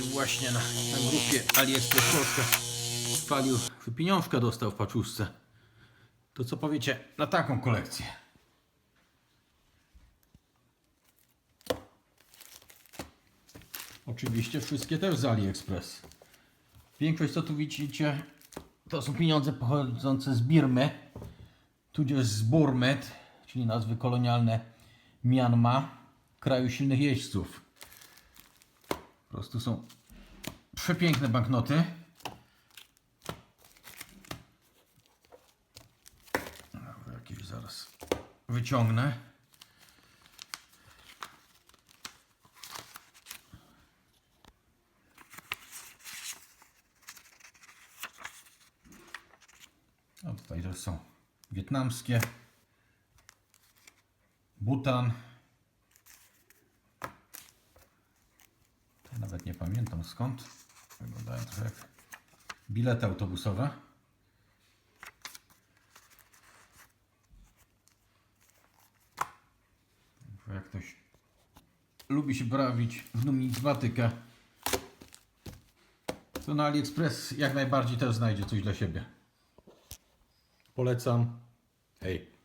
się właśnie na, na grupie AliExpress Polska chwalił, pieniążka dostał w paczuszce. To co powiecie na taką kolekcję? Oczywiście wszystkie też z AliExpress. Większość co tu widzicie to są pieniądze pochodzące z Birmy, tudzież z Burmet, czyli nazwy kolonialne Myanma, kraju silnych jeźdźców. Prostu są przepiękne banknoty. Jakieś zaraz wyciągnę. A tutaj też są wietnamskie. Butan. Nawet nie pamiętam skąd. Wyglądają trochę jak bilety autobusowe. Jak ktoś lubi się bawić w numizmatykę, to na AliExpress jak najbardziej też znajdzie coś dla siebie. Polecam. Hej.